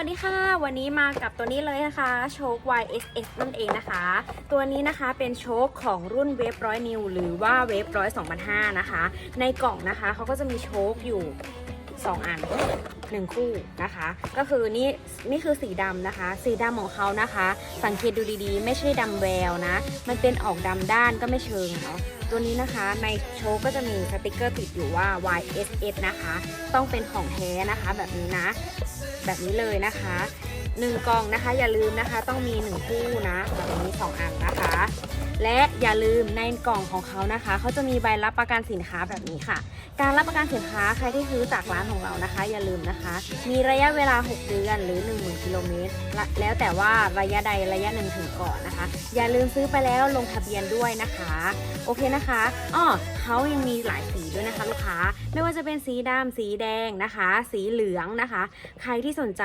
วัสดีค่ะ วันนี้มากับตัวนี้เลยนะคะ โชค YSS นั่นเองนะคะ ตัวนี้นะคะเป็นโชคของรุ่นเวฟร้อยนิวหรือว่าเวฟร้อย2005นะคะ ในกล่องนะคะเขาก็จะมีโชคอยู่ 2 อัน 1 คู่นะคะ ก็คือนี่นี่คือสีดำนะคะ สีดำของเขานะคะ สังเกตดูดีๆ ไม่ใช่ดำแววนะ มันเป็นออกดำด้านก็ไม่เชิงเนาะตัวนี้นะคะในโชก็จะมีสติกเกอร์ติดอยู่ว่า YSS นะคะ ต้องเป็นของแท้นะคะแบบนี้นะ แบบนี้เลยนะคะหนึ่งกล่องนะคะอย่าลืมนะคะต้องมีหนึ่งคู่นะแบบนี้สองอันนะคะ และอย่าลืมในกล่องของเขานะคะ เขาจะมีใบรับประกันสินค้าแบบนี้ค่ะ การรับประกันสินค้าใครที่ซื้อจากร้านของเรานะคะ อย่าลืมนะคะ มีระยะเวลา 6 เดือนหรือ 1 0,000กิโลเมตรแล้วแต่ว่าระยะใดระยะหนึ่งถึงก่อนนะคะ อย่าลืมซื้อไปแล้วลงทะเบียนด้วยนะคะ โอเคนะคะอ้อเขายังมีหลายสีด้วยนะคะ ลูกค้าไม่ว่าจะเป็นสีดำสีแดงนะคะ สีเหลืองนะคะ ใครที่สนใจ